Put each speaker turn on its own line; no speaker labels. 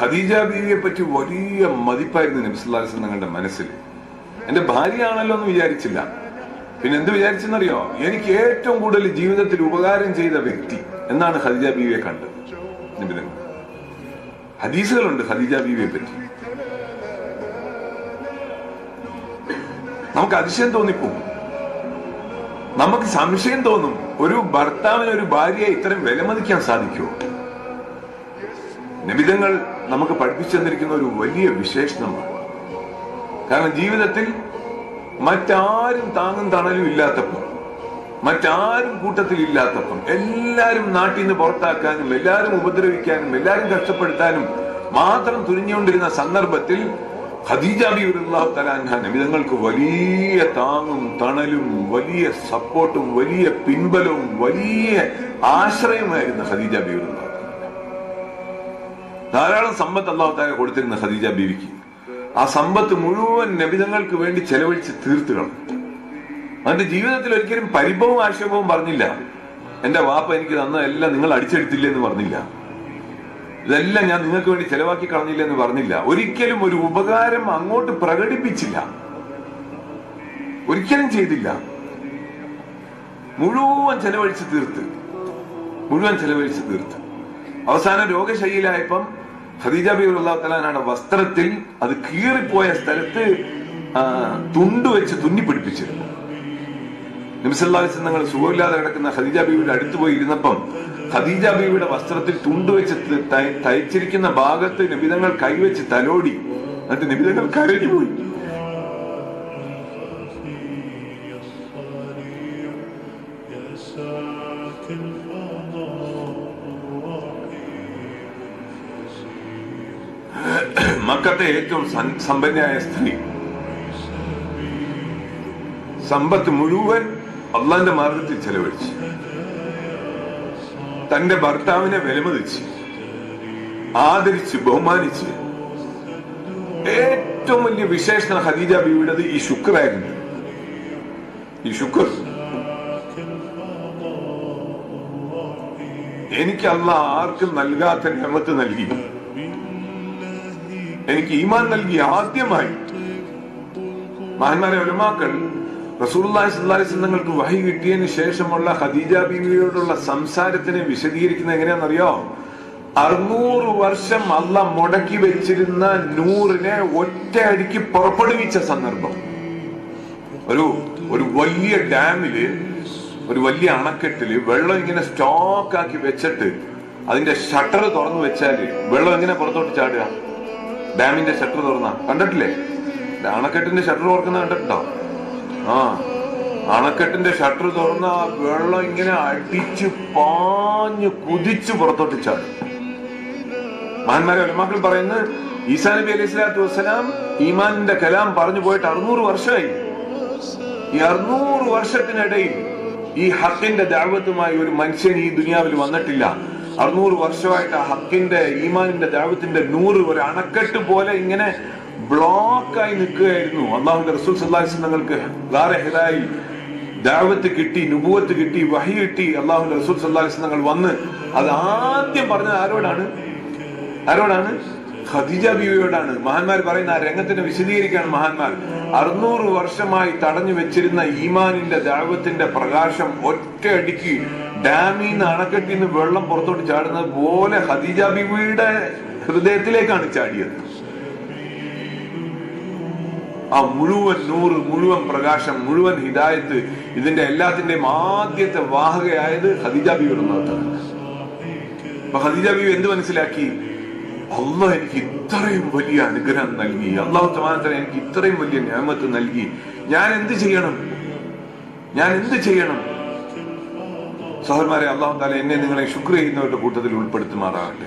ഖദീജ ബീവിയെ പറ്റി വലിയ മതിപ്പായിരുന്നു നബിസ്ലാസ് തങ്ങളുടെ മനസ്സിൽ. എന്റെ ഭാര്യയാണല്ലോ എന്ന് വിചാരിച്ചില്ല. പിന്നെ എന്ത് വിചാരിച്ചെന്നറിയോ? എനിക്ക് ഏറ്റവും കൂടുതൽ ജീവിതത്തിൽ ഉപകാരം ചെയ്ത വ്യക്തി എന്നാണ് ഖദീജ ബീവിയെ കണ്ടത്. ഹദീസുകളുണ്ട് ഖദീജ ബീവിയെ പറ്റി. നമുക്ക് അതിശയം തോന്നിപ്പോകും. നമുക്ക് സംശയം തോന്നും ഒരു ഭർത്താവിന് ഒരു ഭാര്യയെ ഇത്രയും വിലമതിക്കാൻ സാധിക്കുമോ? നിബിധങ്ങൾ നമുക്ക് പഠിപ്പിച്ചു തന്നിരിക്കുന്ന ഒരു വലിയ വിശേഷണമാണ്. കാരണം ജീവിതത്തിൽ മറ്റാരും താങ്ങും തണലും ഇല്ലാത്തപ്പോൾ മറ്റാരും കൂട്ടത്തിൽ ഇല്ലാത്തപ്പം എല്ലാരും നാട്ടിൽ നിന്ന് പുറത്താക്കാനും എല്ലാരും ഉപദ്രവിക്കാനും എല്ലാരും കഷ്ടപ്പെടുത്താനും മാത്രം തുനിഞ്ഞുകൊണ്ടിരുന്ന സന്ദർഭത്തിൽ ഖദീജ ബിഅള്ളാഹു തലാൻഹ നബിതങ്ങൾക്ക് വലിയ താങ്ങും തണലും വലിയ സപ്പോർട്ടും വലിയ പിൻബലവും വലിയ ആശ്രയമായിരുന്നു ഖദീജ ബിഅള്ളാഹു ധാരാളം സമ്പത്ത് അള്ളാഹുത്താല കൊടുത്തിരുന്ന ഖദീജ ബീവിക്ക്. ആ സമ്പത്ത് മുഴുവൻ നബിതങ്ങൾക്ക് വേണ്ടി ചെലവഴിച്ച് തീർത്തു അവന്റെ ജീവിതത്തിൽ ഒരിക്കലും പരിഭവവും ആക്ഷേപവും പറഞ്ഞില്ല. എന്റെ വാപ്പ എനിക്ക് തന്ന എല്ലാം നിങ്ങൾ അടിച്ചെടുത്തില്ല എന്ന് പറഞ്ഞില്ല. ഇതെല്ലാം ഞാൻ നിങ്ങൾക്ക് വേണ്ടി ചെലവാക്കി കളഞ്ഞില്ല എന്ന് പറഞ്ഞില്ല. ഒരിക്കലും ഒരു ഉപകാരം അങ്ങോട്ട് പ്രകടിപ്പിച്ചില്ല. ഒരിക്കലും ചെയ്തില്ല. മുഴുവൻ ചെലവഴിച്ച് തീർത്ത്. മുഴുവൻ ചെലവഴിച്ച് തീർത്ത്. അവസാനം രോഗശൈലിയിലായപ്പം ഖദീജ ബി അള്ളാഹുത്തലാനാണ് വസ്ത്രത്തിൽ അത് കീറിപ്പോയ സ്ഥലത്ത് തുണ്ട് വെച്ച് തുന്നി പിടിപ്പിച്ചിരുന്നു നിമിസല്ലാസ് നിങ്ങൾ സുഖമില്ലാതെ കിടക്കുന്ന ഖദീജ ബീവിയുടെ അടുത്ത് പോയി ഇരുന്നപ്പം ഖദീജ ബീവിയുടെ വസ്ത്രത്തിൽ തുണ്ട് വെച്ച് തയ്ച്ചിരിക്കുന്ന ഭാഗത്ത് നിബിതങ്ങൾ കൈവച്ച് തലോടി. എന്നിട്ട് നിബിതങ്ങൾ കരഞ്ഞു പോയി മക്കത്തെ ഏറ്റവും സമ്പന്നയായ സ്ത്രീ. സമ്പത്ത് മുഴുവൻ അള്ളാന്റെ മാർഗത്തിൽ ചെലവഴിച്ചു. തന്റെ ഭർത്താവിനെ വിലമതിച്ച് ആദരിച്ച് ബഹുമാനിച്ച്. ഏറ്റവും വലിയ വിശേഷണ ഹദീജ ബിയുടേത് ഈ ശുക്രായിരുന്നു ഈ ശുക്ർ. എനിക്ക് അല്ല ആർക്കും നൽകാത്ത നിയമത്ത് നൽകി. എനിക്ക് ഈമാൻ നൽകിയ ആദ്യമായി. മഹാന്മാരെ അലൈഹി തങ്ങൾക്ക് വഹി കിട്ടിയതിന് ശേഷമുള്ള ഖദീജ ബീവിയോടുള്ള സംസാരത്തിനെ വിശദീകരിക്കുന്നത് എങ്ങനെയാണെന്നറിയോ? അറുന്നൂറ് വർഷം അല്ല മുടക്കി വെച്ചിരുന്ന നൂറിനെ ഒറ്റയടിക്ക് പുറപ്പെടുവിച്ച സന്ദർഭം. ഒരു ഒരു വലിയ ഡാമിൽ ഒരു വലിയ അണക്കെട്ടിൽ വെള്ളം ഇങ്ങനെ സ്റ്റോക്ക് ആക്കി വെച്ചിട്ട് അതിന്റെ ഷട്ടർ തുറന്നു വെച്ചാൽ വെള്ളം എങ്ങനെ പുറത്തോട്ട് ചാടുക? ഡാമിന്റെ ഷട്ടർ തുറന്ന. കണ്ടിട്ടില്ലേ? അണക്കെട്ടിന്റെ ഷട്ടർ തുറക്കുന്ന കണ്ടിട്ടുണ്ടോ? ആ. അണക്കെട്ടിന്റെ ഷട്ടർ തുറന്ന വെള്ളം ഇങ്ങനെ അടിച്ച് പാഞ്ഞു കുതിച്ച് പുറത്തോട്ട് ചാടും. മഹാന്മാരെ ഒലമാക്കൾ പറയുന്നത് ഈസാ നബി അലൈഹി സ്വലാത്തു വസ്സലാം ഈമാനിന്റെ കലാം പറഞ്ഞു പോയിട്ട് അറുന്നൂറ് വർഷമായി. ഈ അറുന്നൂറ് വർഷത്തിനിടയിൽ ഈ ഹക്കിന്റെ ദാവത്തുമായി ഒരു മനുഷ്യൻ ഈ ദുനിയാവിൽ വന്നിട്ടില്ല. അറുന്നൂറ് വർഷമായിട്ട് ആ ഹക്കിന്റെ ഈമാനിന്റെ ദാവത്തിന്റെ നൂറ് ഒരു അണക്കെട്ട് പോലെ ഇങ്ങനെ ബ്ലോക്കായി നിൽക്കുകയായിരുന്നു. അള്ളാഹുന്റെ റസൂൽ സല്ലാസ് തങ്ങൾക്ക് ഹിറായി ദാവത്ത് കിട്ടി നുപൂവത്ത് കിട്ടി വഹി കിട്ടി. അള്ളാഹുന്റെ റസൂൽ സല്ലാസ് തങ്ങൾ വന്ന് അത് ആദ്യം പറഞ്ഞത് ആരോടാണ്? ആരോടാണ്? ഖദീജ ബീവിയോടാണ്. മഹാന്മാർ പറയുന്ന ആ രംഗത്തിന് വിശദീകരിക്കാണ് മഹാന്മാർ. അറുന്നൂറ് വർഷമായി തടഞ്ഞു വെച്ചിരുന്ന ഈമാനിന്റെ ദാവത്തിന്റെ പ്രകാശം ഒറ്റയടിക്ക് ഡാമിൽ നിന്ന് അണക്കെട്ടിൽ നിന്ന് വെള്ളം പുറത്തോട്ട് ചാടുന്നത് പോലെ ഹദീജ ബിബിയുടെ ഹൃദയത്തിലേക്കാണ് ചാടിയത്. ആ മുഴുവൻ നൂറ് മുഴുവൻ പ്രകാശം മുഴുവൻ ഹിദായത്ത് ഇതിന്റെ എല്ലാത്തിന്റെയും ആദ്യത്തെ വാഹകയായത് ഹദീജ ബീവിയുടെ മാത്രമാണ് അപ്പൊ ഹദീജ ബിബി എന്ത് മനസ്സിലാക്കി? അള്ളാഹ് എനിക്ക് ഇത്രയും വലിയ അനുഗ്രഹം നൽകി. അള്ളാഹു സമാനത്തിന് എനിക്ക് ഇത്രയും വലിയ ഞാമത്ത് നൽകി. ഞാൻ എന്ത് ചെയ്യണം? ഞാൻ എന്ത് ചെയ്യണം? സഹോദരന്മാരെ അള്ളാഹു താല എന്നെ നിങ്ങളെ ചെയ്യുന്നവരുടെ കൂട്ടത്തിൽ ഉൾപ്പെടുത്തുമാറാകട്ടെ.